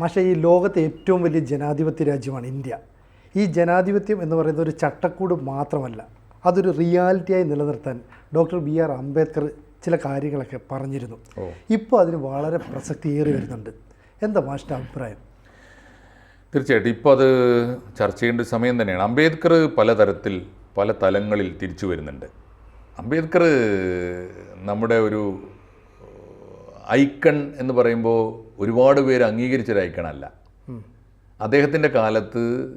പക്ഷേ ഈ ലോകത്തെ ഏറ്റവും വലിയ ജനാധിപത്യ രാജ്യമാണ് ഇന്ത്യ. ഈ ജനാധിപത്യം എന്ന് പറയുന്നത് ഒരു ചട്ടക്കൂട് മാത്രമല്ല അതൊരു റിയാലിറ്റിയായി നിലനിർത്താൻ ഡോക്ടർ ബി ആർ അംബേദ്കർ ചില കാര്യങ്ങളൊക്കെ പറഞ്ഞിരുന്നു. ഇപ്പോൾ അതിന് വളരെ പ്രസക്തിയേറി വരുന്നുണ്ട്. എന്താ മാഷിന്റെ അഭിപ്രായം? തീർച്ചയായിട്ടും. ഇപ്പോൾ അത് ചർച്ച ചെയ്യേണ്ട സമയം തന്നെയാണ്. അംബേദ്കർ പലതരത്തിൽ പല തലങ്ങളിൽ തിരിച്ചു വരുന്നുണ്ട്. അംബേദ്കർ നമ്മുടെ ഒരു ഐക്കൺ എന്ന് പറയുമ്പോൾ ഒരുപാട് പേര് അംഗീകരിച്ചൊരു ഐക്കണല്ല അദ്ദേഹത്തിന്റെ കാലത്ത്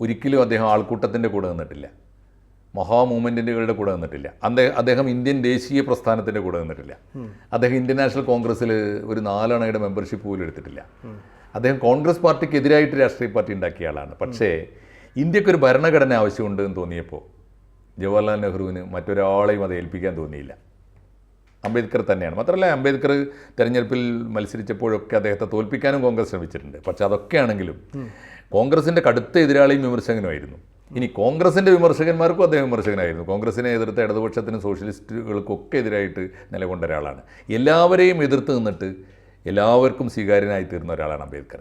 ഒരിക്കലും അദ്ദേഹം ആൾക്കൂട്ടത്തിന്റെ കൂടെ നിന്നിട്ടില്ല. മഹാ മൂവ്മെന്റുകളുടെ കൂടെ നിന്നിട്ടില്ല. അദ്ദേഹം അദ്ദേഹം ഇന്ത്യൻ ദേശീയ പ്രസ്ഥാനത്തിന്റെ കൂടെ നിന്നിട്ടില്ല. അദ്ദേഹം ഇന്ത്യൻ നാഷണൽ കോൺഗ്രസ്സിൽ ഒരു നാലണയുടെ മെമ്പർഷിപ്പ് പോലും എടുത്തിട്ടില്ല. അദ്ദേഹം കോൺഗ്രസ് പാർട്ടിക്ക് എതിരായിട്ട് രാഷ്ട്രീയ പാർട്ടി ഉണ്ടാക്കിയ ആളാണ്. പക്ഷേ ഇന്ത്യക്കൊരു ഭരണഘടന ആവശ്യമുണ്ട് എന്ന് തോന്നിയപ്പോൾ ജവഹർലാൽ നെഹ്റുവിന് മറ്റൊരാളെയും അത് ഏൽപ്പിക്കാൻ തോന്നിയില്ല. അംബേദ്കർ തന്നെയാണ്. മാത്രമല്ല അംബേദ്കർ തെരഞ്ഞെടുപ്പിൽ മത്സരിച്ചപ്പോഴൊക്കെ അദ്ദേഹത്തെ തോൽപ്പിക്കാനും കോൺഗ്രസ് ശ്രമിച്ചിട്ടുണ്ട്. പക്ഷെ അതൊക്കെയാണെങ്കിലും കോൺഗ്രസിന്റെ കടുത്ത എതിരാളിയും വിമർശകനുമായിരുന്നു ഇനി കോൺഗ്രസിന്റെ വിമർശകന്മാർക്കും അദ്ദേഹം വിമർശകനായിരുന്നു. കോൺഗ്രസിനെ എതിർത്ത ഇടതുപക്ഷത്തിനും സോഷ്യലിസ്റ്റുകൾക്കും ഒക്കെ എതിരായിട്ട് നിലകൊണ്ട ഒരാളാണ്. എല്ലാവരെയും എതിർത്ത് നിന്നിട്ട് എല്ലാവർക്കും സ്വീകാര്യനായി തീർന്ന ഒരാളാണ് അംബേദ്കർ.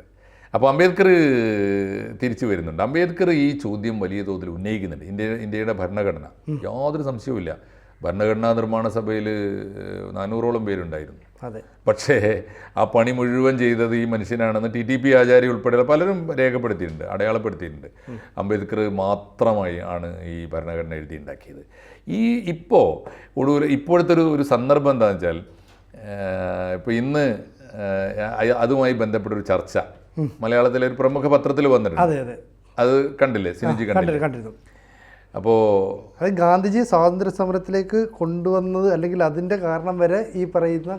അപ്പോൾ അംബേദ്കർ തിരിച്ചു വരുന്നുണ്ട്. അംബേദ്കർ ഈ ചോദ്യം വലിയ തോതിൽ ഉന്നയിക്കുന്നുണ്ട്. ഇന്ത്യ ഇന്ത്യയുടെ ഭരണഘടന. യാതൊരു സംശയവുമില്ല. ഭരണഘടനാ നിർമ്മാണ സഭയിൽ നാനൂറോളം പേരുണ്ടായിരുന്നു. അതെ. പക്ഷേ ആ പണി മുഴുവൻ ചെയ്തത് ഈ മനുഷ്യനാണെന്ന് ടി ടി പി ആചാര്യ ഉൾപ്പെടെ പലരും രേഖപ്പെടുത്തിയിട്ടുണ്ട് അടയാളപ്പെടുത്തിയിട്ടുണ്ട്. അംബേദ്കർ മാത്രമായി ആണ് ഈ ഭരണഘടന എഴുതിയുണ്ടാക്കിയത്. ഈ ഇപ്പോൾ ഒടുവിൽ ഇപ്പോഴത്തെ ഒരു ഒരു സന്ദർഭം എന്താണെന്ന് വെച്ചാൽ ഇപ്പോൾ ഇന്ന് അതുമായി ബന്ധപ്പെട്ട ഒരു ചർച്ച മലയാളത്തിലെ ഒരു പ്രമുഖ പത്രത്തിൽ വന്നിട്ടുണ്ട്. അതെ കണ്ടില്ലേ? സിനിജി കണ്ടില്ലേ? അപ്പോൾ അത് ഗാന്ധിജി സ്വാതന്ത്ര്യ സമരത്തിലേക്ക് കൊണ്ടുവന്നത് അല്ലെങ്കിൽ അതിന്റെ കാരണം വരെ ഈ പറയുന്ന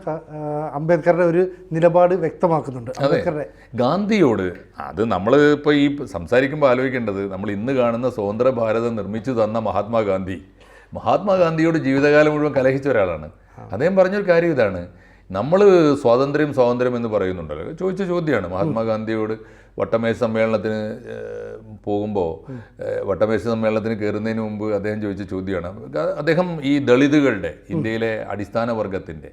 അംബേദ്കറുടെ ഒരു നിലപാട് വ്യക്തമാക്കുന്നുണ്ട്. അംബേദ്കറുടെ ഗാന്ധിയോട് അത് നമ്മൾ ഇപ്പോൾ ഈ സംസാരിക്കുമ്പോൾ ആലോചിക്കേണ്ടത് നമ്മൾ ഇന്ന് കാണുന്ന സ്വതന്ത്ര ഭാരതം നിർമ്മിച്ചു തന്ന മഹാത്മാഗാന്ധി. മഹാത്മാഗാന്ധിയോട് ജീവിതകാലം മുഴുവൻ കലഹിച്ച ഒരാളാണ്. അദ്ദേഹം പറഞ്ഞൊരു കാര്യം ഇതാണ്. നമ്മൾ സ്വാതന്ത്ര്യം സ്വാതന്ത്ര്യം എന്ന് പറയുന്നുണ്ടല്ലോ. ചോദിച്ച ചോദ്യമാണ് മഹാത്മാഗാന്ധിയോട് വട്ടമേശ സമ്മേളനത്തിന് പോകുമ്പോൾ വട്ടമേശ സമ്മേളനത്തിന് കയറുന്നതിന് മുമ്പ് അദ്ദേഹം ചോദിച്ച ചോദ്യമാണ്. അദ്ദേഹം ഈ ദളിതുകളുടെ ഇന്ത്യയിലെ അടിസ്ഥാന വർഗത്തിന്റെ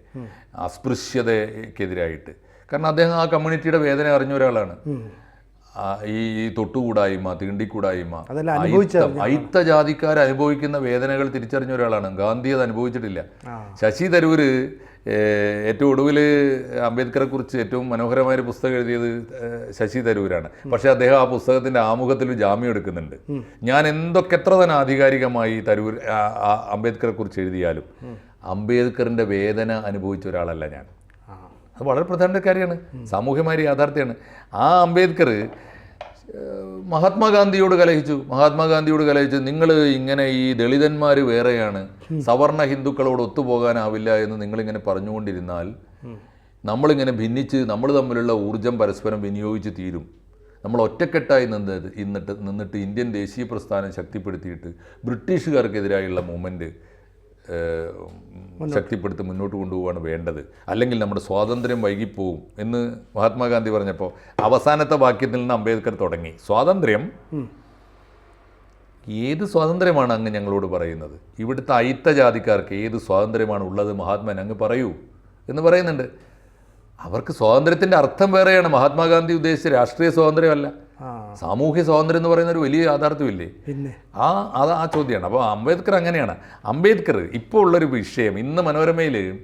അസ്പൃശ്യതയ്ക്കെതിരായിട്ട്. കാരണം അദ്ദേഹം ആ കമ്മ്യൂണിറ്റിയുടെ വേദന അറിഞ്ഞ ഒരാളാണ്. ഈ തൊട്ടുകൂടായ്മ തീണ്ടിക്കൂടായ്മ അയിത്ത- ജാതിക്കാർ അനുഭവിക്കുന്ന വേദനകൾ തിരിച്ചറിഞ്ഞ ഒരാളാണ്. ഗാന്ധി അത് അനുഭവിച്ചിട്ടില്ല. ശശി തരൂര് ഏറ്റവും ഒടുവിൽ അംബേദ്കറെ കുറിച്ച് ഏറ്റവും മനോഹരമായ ഒരു പുസ്തകം എഴുതിയത് ശശി തരൂരാണ്. പക്ഷേ അദ്ദേഹം ആ പുസ്തകത്തിന്റെ ആമുഖത്തിൽ ജാമ്യം എടുക്കുന്നുണ്ട്. ഞാൻ എന്തൊക്കെ എത്ര തന്നെ ആധികാരികമായി തരൂർ അംബേദ്കറെ കുറിച്ച് എഴുതിയാലും അംബേദ്കറിന്റെ വേദന അനുഭവിച്ച ഒരാളല്ല ഞാൻ. അത് വളരെ പ്രധാന കാര്യമാണ്. സാമൂഹ്യമായ യാഥാർത്ഥ്യമാണ്. ആ അംബേദ്കർ മഹാത്മാഗാന്ധിയോട് കലഹിച്ചു. മഹാത്മാഗാന്ധിയോട് കലഹിച്ചു നിങ്ങൾ ഇങ്ങനെ ഈ ദളിതന്മാർ വേറെയാണ്. സവർണ ഹിന്ദുക്കളോട് ഒത്തുപോകാനാവില്ല എന്ന് നിങ്ങളിങ്ങനെ പറഞ്ഞുകൊണ്ടിരുന്നാൽ നമ്മളിങ്ങനെ ഭിന്നിച്ച് നമ്മൾ തമ്മിലുള്ള ഊർജം പരസ്പരം വിനിയോഗിച്ച് തീരും. നമ്മൾ ഒറ്റക്കെട്ടായി നിന്ന് ഇന്നിട്ട് നിന്നിട്ട് ഇന്ത്യൻ ദേശീയ പ്രസ്ഥാനം ശക്തിപ്പെടുത്തിയിട്ട് ബ്രിട്ടീഷുകാർക്കെതിരായുള്ള മൂവ്മെന്റ് ശക്തിപ്പെടുത്തി മുന്നോട്ട് കൊണ്ടുപോവാണ് വേണ്ടത്. അല്ലെങ്കിൽ നമ്മുടെ സ്വാതന്ത്ര്യം വൈകിപ്പോവും എന്ന് മഹാത്മാഗാന്ധി പറഞ്ഞപ്പോൾ അവസാനത്തെ വാക്യത്തിൽ നിന്ന് അംബേദ്കർ തുടങ്ങി. സ്വാതന്ത്ര്യം? ഏത് സ്വാതന്ത്ര്യമാണ് അങ്ങ് ഞങ്ങളോട് പറയുന്നത്? ഇവിടുത്തെ അയിത്ത ജാതിക്കാർക്ക് ഏത് സ്വാതന്ത്ര്യമാണ് ഉള്ളത്? മഹാത്മാൻ അങ്ങ് പറയൂ എന്ന് പറയുന്നുണ്ട്. അവർക്ക് സ്വാതന്ത്ര്യത്തിന്റെ അർത്ഥം വേറെയാണ്. മഹാത്മാഗാന്ധി ഉദ്ദേശിച്ച രാഷ്ട്രീയ സ്വാതന്ത്ര്യമല്ല. സാമൂഹ്യ സ്വാതന്ത്ര്യം എന്ന് പറയുന്ന ഒരു വലിയ യാഥാർത്ഥ്യമില്ലേ? പിന്നെ? ആ അത് ആ ചോദ്യമാണ്. അപ്പോൾ അംബേദ്കർ അങ്ങനെയാണ്. അംബേദ്കർ ഇപ്പോൾ ഉള്ളൊരു വിഷയം ഇന്ന് മനോരമയിൽ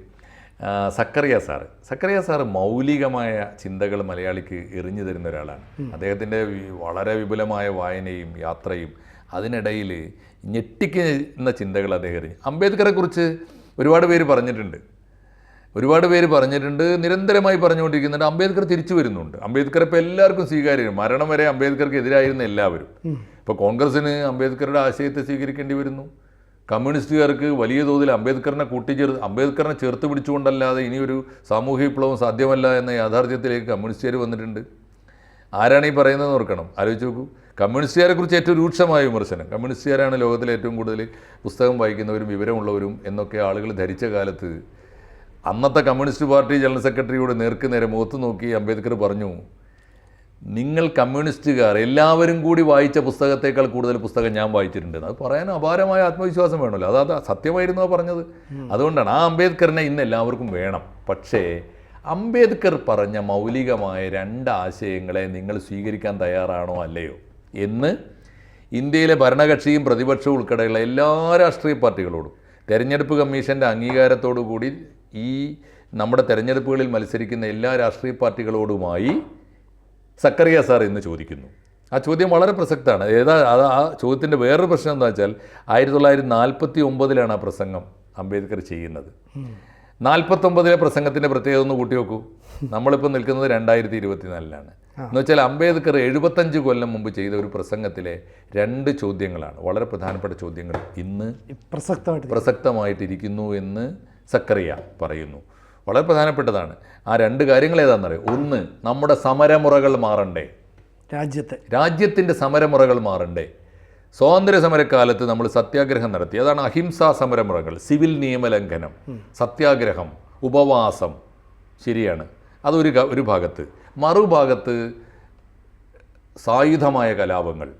സക്കറിയ സാറ്. സക്കറിയ സാറ് മൗലികമായ ചിന്തകൾ മലയാളിക്ക് എറിഞ്ഞു തരുന്ന ഒരാളാണ്. അദ്ദേഹത്തിന്റെ വളരെ വിപുലമായ വായനയും യാത്രയും അതിനിടയിൽ ഞെട്ടിക്കുന്ന ചിന്തകൾ അദ്ദേഹം എറിഞ്ഞു. അംബേദ്കറെ കുറിച്ച് ഒരുപാട് പേര് പറഞ്ഞിട്ടുണ്ട്. ഒരുപാട് പേര് പറഞ്ഞിട്ടുണ്ട് നിരന്തരമായി പറഞ്ഞുകൊണ്ടിരിക്കുന്നുണ്ട്. അംബേദ്കർ തിരിച്ചു വരുന്നുണ്ട്. അംബേദ്കർ ഇപ്പോൾ എല്ലാവർക്കും സ്വീകാര്യം മരണം വരെ അംബേദ്കർക്ക് എതിരായിരുന്ന എല്ലാവരും. ഇപ്പോൾ കോൺഗ്രസ്സിന് അംബേദ്കറുടെ ആശയത്തെ സ്വീകരിക്കേണ്ടി വരുന്നു. കമ്മ്യൂണിസ്റ്റുകാർക്ക് വലിയ തോതിൽ അംബേദ്കറിനെ കൂട്ടിച്ചേർത്ത് അംബേദ്കറിനെ ചേർത്ത് പിടിച്ചുകൊണ്ടല്ലാതെ ഇനിയൊരു സാമൂഹ്യ വിപ്ലവം സാധ്യമല്ല എന്ന യാഥാർത്ഥ്യത്തിലേക്ക് കമ്മ്യൂണിസ്റ്റുകാർ വന്നിട്ടുണ്ട്. ആരാണ് ഈ പറയുന്നത് ഓർക്കണം. ആലോചിച്ച് നോക്കൂ. കമ്മ്യൂണിസ്റ്റുകാരെ കുറിച്ച് ഏറ്റവും രൂക്ഷമായ വിമർശനം. കമ്മ്യൂണിസ്റ്റുകാരാണ് ലോകത്തിലെ ഏറ്റവും കൂടുതൽ പുസ്തകം വായിക്കുന്നവരും വിവരമുള്ളവരും എന്നൊക്കെ ആളുകൾ ധരിച്ച കാലത്ത് അന്നത്തെ കമ്മ്യൂണിസ്റ്റ് പാർട്ടി ജനറൽ സെക്രട്ടറിയോട് നേർക്ക് നേരെ മുഖത്ത് നോക്കി അംബേദ്കർ പറഞ്ഞു നിങ്ങൾ കമ്മ്യൂണിസ്റ്റുകാർ എല്ലാവരും കൂടി വായിച്ച പുസ്തകത്തേക്കാൾ കൂടുതൽ പുസ്തകം ഞാൻ വായിച്ചിട്ടുണ്ട്. അത് പറയാൻ അപാരമായ ആത്മവിശ്വാസം വേണമല്ലോ. അതാ സത്യമായിരുന്നോ പറഞ്ഞത്? അതുകൊണ്ടാണ് ആ അംബേദ്കറിനെ ഇന്ന് എല്ലാവർക്കും വേണം. പക്ഷേ അംബേദ്കർ പറഞ്ഞ മൗലികമായ രണ്ട് ആശയങ്ങളെ നിങ്ങൾ സ്വീകരിക്കാൻ തയ്യാറാണോ അല്ലയോ? എന്ന് ഇന്ത്യയിലെ ഭരണകക്ഷിയും പ്രതിപക്ഷവും ഉൾപ്പെടെയുള്ള എല്ലാ രാഷ്ട്രീയ പാർട്ടികളോടും തെരഞ്ഞെടുപ്പ് കമ്മീഷന്റെ അംഗീകാരത്തോടു കൂടി ഈ നമ്മുടെ തെരഞ്ഞെടുപ്പുകളിൽ മത്സരിക്കുന്ന എല്ലാ രാഷ്ട്രീയ പാർട്ടികളോടുമായി സക്കറിയ സാർ ഇന്ന് ചോദിക്കുന്നു. ആ ചോദ്യം വളരെ പ്രസക്തമാണ്. ഏതാ അത് ആ ചോദ്യത്തിന്റെ വേറൊരു പ്രശ്നം എന്താ വെച്ചാൽ ആയിരത്തി തൊള്ളായിരത്തി നാൽപ്പത്തി ഒമ്പതിലാണ് ആ പ്രസംഗം അംബേദ്കർ ചെയ്യുന്നത്. നാൽപ്പത്തൊമ്പതിലെ പ്രസംഗത്തിന്റെ പ്രത്യേകത ഒന്ന് കൂട്ടി നോക്കൂ. നമ്മളിപ്പോൾ നിൽക്കുന്നത് രണ്ടായിരത്തി ഇരുപത്തിനാലിലാണ് എന്ന് വെച്ചാൽ അംബേദ്കർ എഴുപത്തഞ്ച് കൊല്ലം മുമ്പ് ചെയ്ത ഒരു പ്രസംഗത്തിലെ രണ്ട് ചോദ്യങ്ങളാണ്. വളരെ പ്രധാനപ്പെട്ട ചോദ്യങ്ങൾ ഇന്ന് പ്രസക്തമായിട്ട് പ്രസക്തമായിട്ടിരിക്കുന്നു എന്ന് സക്കറിയ പറയുന്നു. വളരെ പ്രധാനപ്പെട്ടതാണ്. ആ രണ്ട് കാര്യങ്ങൾ ഏതാണെന്നറിയോ? ഒന്ന് നമ്മുടെ സമരമുറകൾ മാറണ്ടേ. രാജ്യത്തെ. രാജ്യത്തിന്റെ സമരമുറകൾ മാറണ്ടേ. സ്വാതന്ത്ര്യ സമരക്കാലത്ത് നമ്മൾ സത്യാഗ്രഹം നടത്തി. അതാണ് അഹിംസാ സമരമുറകൾ സിവിൽ നിയമലംഘനം സത്യാഗ്രഹം ഉപവാസം. ശരിയാണ്. അതൊരു ഒരു ഭാഗത്ത്. മറുഭാഗത്ത് സായുധമായ കലാപങ്ങൾ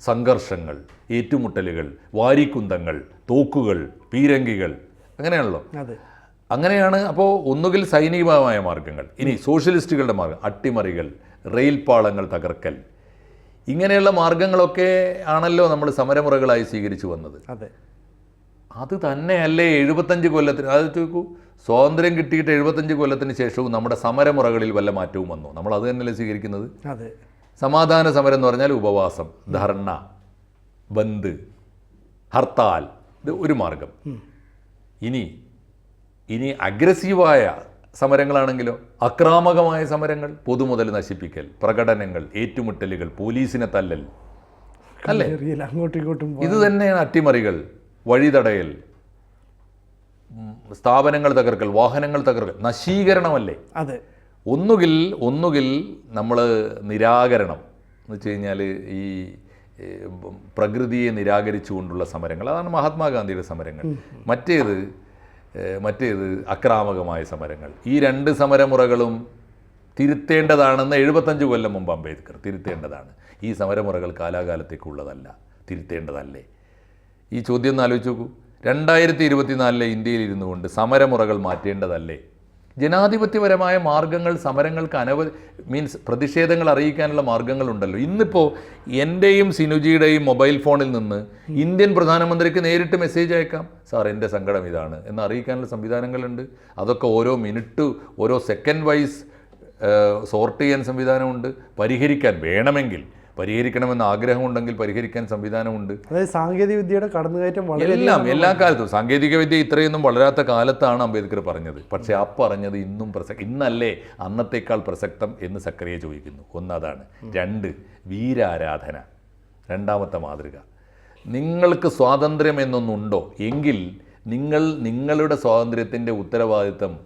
സംഘർഷങ്ങൾ ഏറ്റുമുട്ടലുകൾ വാരിക്കുന്തങ്ങൾ തോക്കുകൾ പീരങ്കികൾ അങ്ങനെയാണല്ലോ. അങ്ങനെയാണ് അപ്പോൾ ഒന്നുകിൽ സൈനികമായ മാർഗങ്ങൾ ഇനി സോഷ്യലിസ്റ്റുകളുടെ മാർഗം അട്ടിമറികൾ റെയിൽ പാളങ്ങൾ തകർക്കൽ. ഇങ്ങനെയുള്ള മാർഗങ്ങളൊക്കെ ആണല്ലോ നമ്മൾ സമരമുറകളായി സ്വീകരിച്ചു വന്നത്. അതെ. അത് തന്നെയല്ലേ എഴുപത്തഞ്ച് കൊല്ലത്തിന് അത് ചോദിക്കൂ സ്വാതന്ത്ര്യം കിട്ടിയിട്ട് എഴുപത്തഞ്ച് കൊല്ലത്തിന് ശേഷവും നമ്മുടെ സമരമുറകളിൽ വല്ല മാറ്റവും വന്നു? നമ്മൾ അത് തന്നെയല്ലേ സ്വീകരിക്കുന്നത്? അതെ. സമാധാന സമരം എന്ന് പറഞ്ഞാൽ ഉപവാസം ധർണ ബന്ദ് ഹർത്താൽ ഇത് ഒരു മാർഗം ഇനി ഇനി അഗ്രസീവായ സമരങ്ങളാണെങ്കിലോ അക്രാമകമായ സമരങ്ങൾ പൊതുമുതൽ നശിപ്പിക്കൽ പ്രകടനങ്ങൾ ഏറ്റുമുട്ടലുകൾ പോലീസിനെ തല്ലൽ അല്ലേ? അങ്ങോട്ടും ഇങ്ങോട്ടും ഇത് തന്നെയാണ് അട്ടിമറികൾ വഴിതടയൽ സ്ഥാപനങ്ങൾ തകർക്കൽ വാഹനങ്ങൾ തകർക്കൽ നശീകരണമല്ലേ? അതെ. ഒന്നുകിൽ ഒന്നുകിൽ നമ്മൾ നിരാകരണം എന്ന് വെച്ച് കഴിഞ്ഞാൽ ഈ പ്രകൃതിയെ നിരാകരിച്ചുകൊണ്ടുള്ള സമരങ്ങൾ. അതാണ് മഹാത്മാഗാന്ധിയുടെ സമരങ്ങൾ. മറ്റേത് മറ്റേത് അക്രാമകമായ സമരങ്ങൾ. ഈ രണ്ട് സമരമുറകളും തിരുത്തേണ്ടതാണെന്ന് എഴുപത്തഞ്ച് കൊല്ലം മുമ്പ് അംബേദ്കർ തിരുത്തേണ്ടതാണ്. ഈ സമരമുറകൾ കാലാകാലത്തേക്കുള്ളതല്ല തിരുത്തേണ്ടതല്ലേ? ഈ ചോദ്യം ഒന്ന് ആലോചിച്ച് നോക്കൂ. രണ്ടായിരത്തി ഇരുപത്തിനാലിലെ ഇന്ത്യയിൽ ഇരുന്നു കൊണ്ട് സമരമുറകൾ മാറ്റേണ്ടതല്ലേ? ജനാധിപത്യപരമായ മാർഗങ്ങൾ സമരങ്ങൾക്ക് അനവധി മീൻസ് പ്രതിഷേധങ്ങൾ അറിയിക്കാനുള്ള മാർഗങ്ങളുണ്ടല്ലോ. ഇന്നിപ്പോൾ എന്റെയും സിനുജിയുടെയും മൊബൈൽ ഫോണിൽ നിന്ന് ഇന്ത്യൻ പ്രധാനമന്ത്രിക്ക് നേരിട്ട് മെസ്സേജ് അയക്കാം. സാർ എന്റെ സങ്കടം ഇതാണ് എന്ന് അറിയിക്കാനുള്ള സംവിധാനങ്ങളുണ്ട്. അതൊക്കെ ഓരോ മിനിറ്റ് ഓരോ സെക്കൻഡ് വൈസ് സോർട്ട് ചെയ്യാൻ സംവിധാനമുണ്ട്. പരിഹരിക്കാൻ വേണമെങ്കിൽ പരിഹരിക്കണമെന്ന് ആഗ്രഹമുണ്ടെങ്കിൽ പരിഹരിക്കാൻ സംവിധാനമുണ്ട്. അതായത് സാങ്കേതിക വിദ്യയുടെ കടന്നുകയറ്റം വളരെ എല്ലാം എല്ലാ കാലത്തും സാങ്കേതിക വിദ്യ ഇത്രയൊന്നും വളരാത്ത കാലത്താണ് അംബേദ്കർ പറഞ്ഞത്. പക്ഷേ ആ പറഞ്ഞത് ഇന്നും പ്രസക്തി ഇന്നല്ലേ അന്നത്തേക്കാൾ പ്രസക്തം എന്ന് സക്രിയ ചോദിക്കുന്നു. ഒന്നതാണ്. രണ്ട് വീരാരാധന. രണ്ടാമത്തെ മാതൃക. നിങ്ങൾക്ക് സ്വാതന്ത്ര്യം എന്നൊന്നുണ്ടോ? എങ്കിൽ നിങ്ങൾ നിങ്ങളുടെ സ്വാതന്ത്ര്യത്തിന്റെ ഉത്തരവാദിത്തം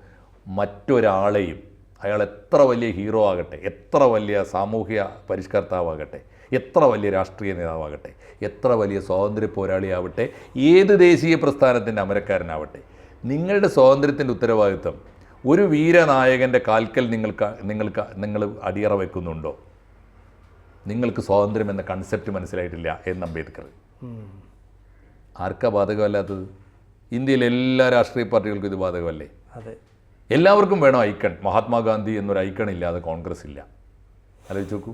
മറ്റൊരാളെയും അയാൾ എത്ര വലിയ ഹീറോ ആകട്ടെ എത്ര വലിയ സാമൂഹ്യ പരിഷ്കർത്താവാകട്ടെ എത്ര വലിയ രാഷ്ട്രീയ നേതാവാകട്ടെ എത്ര വലിയ സ്വാതന്ത്ര്യ പോരാളിയാവട്ടെ ഏത് ദേശീയ പ്രസ്ഥാനത്തിന്റെ അമരക്കാരനാവട്ടെ നിങ്ങളുടെ സ്വാതന്ത്ര്യത്തിന്റെ ഉത്തരവാദിത്വം ഒരു വീരനായകന്റെ കാൽക്കൽ നിങ്ങൾക്ക് നിങ്ങൾക്ക് നിങ്ങൾ അടിയറ വെക്കുന്നുണ്ടോ? നിങ്ങൾക്ക് സ്വാതന്ത്ര്യം എന്ന കൺസെപ്റ്റ് മനസ്സിലായിട്ടില്ല എന്ന് അംബേദ്കർ. ആർക്കാ ബാധകമല്ലാത്തത്? ഇന്ത്യയിലെ എല്ലാ രാഷ്ട്രീയ പാർട്ടികൾക്കും ഇത് ബാധകമല്ലേ? അതെ. എല്ലാവർക്കും വേണം ഐക്കൺ മഹാത്മാഗാന്ധി എന്നൊരു ഐക്കൺ ഇല്ലാതെ കോൺഗ്രസ് ഇല്ല. ആലോചിച്ച് നോക്കൂ.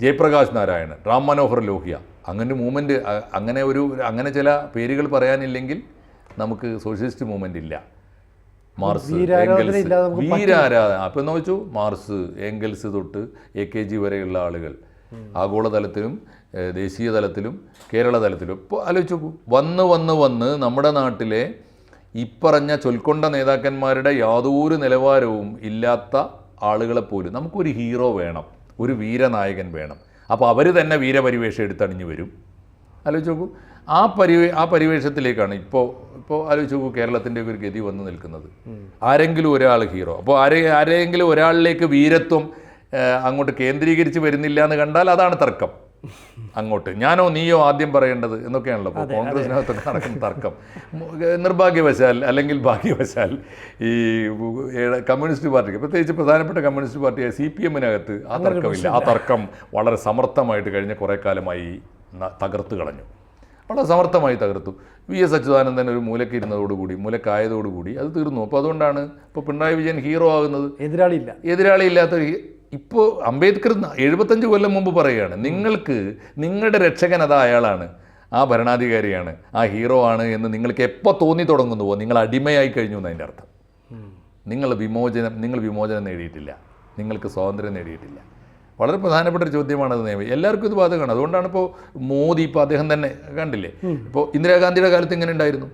ജയപ്രകാശ് നാരായണൻ റാം മനോഹർ ലോഹ്യ അങ്ങനെ മൂവ്മെന്റ് അങ്ങനെ ഒരു അങ്ങനെ ചില പേരുകൾ പറയാനില്ലെങ്കിൽ നമുക്ക് സോഷ്യലിസ്റ്റ് മൂവ്മെന്റ് ഇല്ല. മാർസ് എംഗൽസ് വീരാരാധന അപ്പം എന്ന് വെച്ചു? മാർസ് എംഗൽസ് തൊട്ട് എ കെ ജി വരെയുള്ള ആളുകൾ. ആഗോളതലത്തിലും ദേശീയതലത്തിലും ദേശീയ തലത്തിലും കേരള തലത്തിലും ഇപ്പോൾ ആലോചിച്ച് നോക്കൂ. വന്ന് വന്ന് വന്ന് നമ്മുടെ നാട്ടിലെ ഇപ്പറഞ്ഞ ചൊൽക്കൊണ്ട നേതാക്കന്മാരുടെ യാതൊരു നിലവാരവും ഇല്ലാത്ത ആളുകളെ പോലും നമുക്കൊരു ഹീറോ വേണം ഒരു വീരനായകൻ വേണം. അപ്പോൾ അവർ തന്നെ വീരപരിവേഷം എടുത്തണിഞ്ഞു വരും. ആലോചിച്ച് നോക്കൂ ആ പരിവേ ആ പരിവേഷത്തിലേക്കാണ് ഇപ്പോൾ ഇപ്പോൾ ആലോചിച്ച് നോക്കൂ കേരളത്തിന്റെ ഒരു ഗതി വന്നു നിൽക്കുന്നത്. ആരെങ്കിലും ഒരാൾ ഹീറോ അപ്പോൾ ആരെ ആരെങ്കിലും ഒരാളിലേക്ക് വീരത്വം അങ്ങോട്ട് കേന്ദ്രീകരിച്ച് വരുന്നില്ല എന്ന് കണ്ടാൽ അതാണ് തർക്കം. അങ്ങോട്ട്. ഞാനോ നീയോ ആദ്യം പറയേണ്ടത് എന്നൊക്കെയാണല്ലോ അപ്പോൾ കോൺഗ്രസിനകത്തൊക്കെ നടക്കുന്ന തർക്കം. നിർഭാഗ്യവശാൽ അല്ലെങ്കിൽ ഭാഗ്യവശാൽ ഈ കമ്മ്യൂണിസ്റ്റ് പാർട്ടിക്ക് പ്രത്യേകിച്ച് പ്രധാനപ്പെട്ട കമ്മ്യൂണിസ്റ്റ് പാർട്ടിയായ സി പി എമ്മിനകത്ത് ആ തർക്കമില്ല. ആ തർക്കം വളരെ സമർത്ഥമായിട്ട് കഴിഞ്ഞ കുറേ കാലമായി തകർത്ത് കളഞ്ഞു. വളരെ സമർത്ഥമായി തകർത്തു. വി എസ് അച്യുതാനന്ദൻ ഒരു മൂലക്ക് ഇരുന്നതോടുകൂടി മൂലക്കായതോടുകൂടി അത് തീർന്നു. അപ്പോൾ അതുകൊണ്ടാണ് ഇപ്പോൾ പിണറായി വിജയൻ ഹീറോ ആകുന്നത്. എതിരാളിയില്ല. എതിരാളി ഇല്ലാത്ത ഇപ്പോൾ അംബേദ്കർ എഴുപത്തഞ്ച് കൊല്ലം മുമ്പ് പറയുകയാണ് നിങ്ങൾക്ക് നിങ്ങളുടെ രക്ഷകൻ അത് അയാളാണ്. ആ ഭരണാധികാരിയാണ്. ആ ഹീറോ ആണ് എന്ന് നിങ്ങൾക്ക് എപ്പോൾ തോന്നി തുടങ്ങുന്നുവോ നിങ്ങൾ അടിമയായി കഴിഞ്ഞു എന്നതിന്റെ അർത്ഥം. നിങ്ങൾ വിമോചനം നിങ്ങൾ വിമോചനം നേടിയിട്ടില്ല. നിങ്ങൾക്ക് സ്വാതന്ത്ര്യം നേടിയിട്ടില്ല. വളരെ പ്രധാനപ്പെട്ട ഒരു ചോദ്യമാണത് നിയമം എല്ലാവർക്കും ഇത് ബാധകമാണ്. അതുകൊണ്ടാണ് ഇപ്പോൾ മോദി ഇപ്പോൾ അദ്ദേഹം തന്നെ കണ്ടില്ലേ? ഇപ്പോൾ ഇന്ദിരാഗാന്ധിയുടെ കാലത്ത് ഇങ്ങനെ ഉണ്ടായിരുന്നു.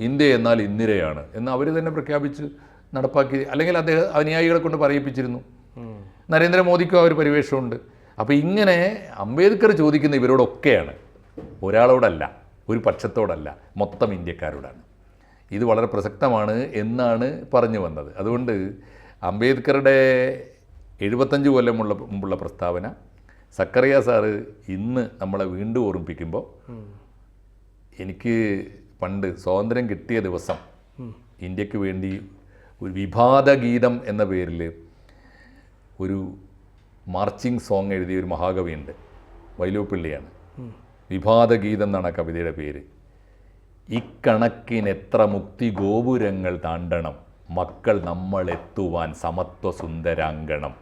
ഇന്ത്യ എന്നാൽ ഇന്ദിരയാണ് എന്ന് അവർ തന്നെ പ്രഖ്യാപിച്ച് നടപ്പാക്കി അല്ലെങ്കിൽ അദ്ദേഹം അനുയായികളെ കൊണ്ട് പറയിപ്പിച്ചിരുന്നു. നരേന്ദ്രമോദിക്കും ആ ഒരു പരിവേഷമുണ്ട്. അപ്പോൾ ഇങ്ങനെ അംബേദ്കർ ചോദിക്കുന്ന ഇവരോടൊക്കെയാണ്. ഒരാളോടല്ല ഒരു പക്ഷത്തോടല്ല മൊത്തം ഇന്ത്യക്കാരോടാണ്. ഇത് വളരെ പ്രസക്തമാണ് എന്നാണ് പറഞ്ഞു വന്നത്. അതുകൊണ്ട് അംബേദ്കറുടെ എഴുപത്തഞ്ച് കൊല്ലമുള്ള മുമ്പുള്ള പ്രസ്താവന സക്കറിയ സാറ് ഇന്ന് നമ്മളെ വീണ്ടും ഓർമ്മിപ്പിക്കുമ്പോൾ എനിക്ക് പണ്ട് സ്വാതന്ത്ര്യം കിട്ടിയ ദിവസം ഇന്ത്യയ്ക്ക് വേണ്ടി ഒരു വിഭാത ഗീതം എന്ന പേരിൽ ഒരു മാർച്ചിങ് സോങ് എഴുതിയ ഒരു മഹാകവിയുണ്ട് വൈലോപ്പിള്ളിയാണ് വിഭാത ഗീതം എന്നാണ് ആ കവിതയുടെ പേര്. ഇക്കണക്കിന് എത്ര മുക്തി ഗോപുരങ്ങൾ താണ്ടണം മക്കൾ നമ്മളെത്തുവാൻ സമത്വസുന്ദരാങ്കണം. സമത്വ സുന്ദരാങ്കണം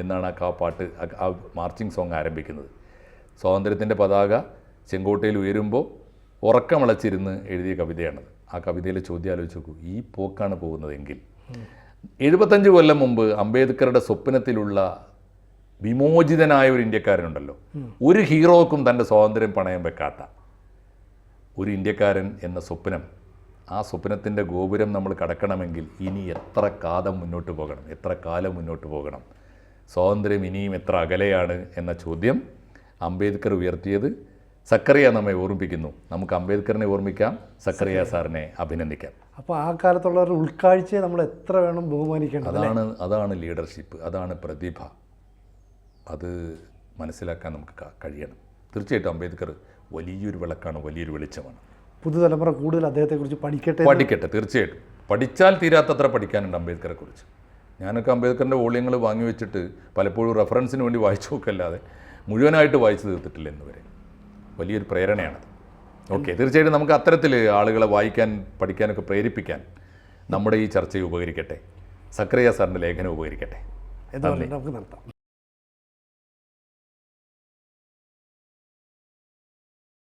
എന്നാണ് ആ പാട്ട് ആ മാർച്ചിങ് സോങ് ആരംഭിക്കുന്നത്. സ്വാതന്ത്ര്യത്തിന്റെ പതാക ചെങ്കോട്ടയിൽ ഉയരുമ്പോൾ ഉറക്കമിളച്ചിരുന്ന് എഴുതിയ കവിതയാണത്. ആ കവിതയിലെ ചോദ്യം ആലോചിച്ച് നോക്കൂ ഈ പോക്കാണ് പോകുന്നതെങ്കിൽ. എഴുപത്തഞ്ച് കൊല്ലം മുമ്പ് അംബേദ്കറുടെ സ്വപ്നത്തിലുള്ള വിമോചിതനായ ഒരു ഇന്ത്യക്കാരനുണ്ടല്ലോ. ഒരു ഹീറോക്കും തന്റെ സ്വാതന്ത്ര്യം പണയം വെക്കാത്ത. ഒരു ഇന്ത്യക്കാരൻ എന്ന സ്വപ്നം ആ സ്വപ്നത്തിന്റെ ഗോപുരം നമ്മൾ കടക്കണമെങ്കിൽ ഇനി എത്ര കാതം മുന്നോട്ട് പോകണം എത്ര കാലം മുന്നോട്ട് പോകണം? സ്വാതന്ത്ര്യം ഇനിയും എത്ര അകലെയാണ് എന്ന ചോദ്യം അംബേദ്കർ ഉയർത്തിയത്. സക്കറിയ നമ്മെ ഓർമ്മിപ്പിക്കുന്നു. നമുക്ക് അംബേദ്കറിനെ ഓർമ്മിക്കാം സക്കറിയ സാറിനെ അഭിനന്ദിക്കാം. അപ്പോൾ ആ കാലത്തുള്ള ഒരു ഉൾക്കാഴ്ചയെ നമ്മൾ എത്ര വേണം ബഹുമാനിക്കണം അതാണ് അതാണ് ലീഡർഷിപ്പ് അതാണ് പ്രതിഭ. അത് മനസ്സിലാക്കാൻ നമുക്ക് കഴിയണം. തീർച്ചയായിട്ടും അംബേദ്കർ വലിയൊരു വിളക്കാണ് വലിയൊരു വെളിച്ചമാണ്. പുതുതലമുറ കൂടുതൽ അദ്ദേഹത്തെക്കുറിച്ച് പഠിക്കട്ടെ പഠിക്കട്ടെ തീർച്ചയായിട്ടും. പഠിച്ചാൽ തീരാത്തത്ര പഠിക്കാനുണ്ട് അംബേദ്കറെ കുറിച്ച്. ഞാനൊക്കെ അംബേദ്കറിന്റെ വോളിയങ്ങൾ വാങ്ങി വെച്ചിട്ട് പലപ്പോഴും റെഫറൻസിന് വേണ്ടി വായിച്ചു നോക്കല്ലാതെ മുഴുവനായിട്ട് വായിച്ചു തീർത്തിട്ടില്ല എന്ന് വരെ വലിയൊരു പ്രേരണയാണത്. ഓക്കെ തീർച്ചയായിട്ടും നമുക്ക് അത്തരത്തിൽ ആളുകളെ വായിക്കാൻ പഠിക്കാനൊക്കെ പ്രേരിപ്പിക്കാൻ നമ്മുടെ ഈ ചർച്ചയെ ഉപകരിക്കട്ടെ. സക്രിയ സാറിന്റെ ലേഖനം ഉപകരിക്കട്ടെ. നമുക്ക് നിർത്താം.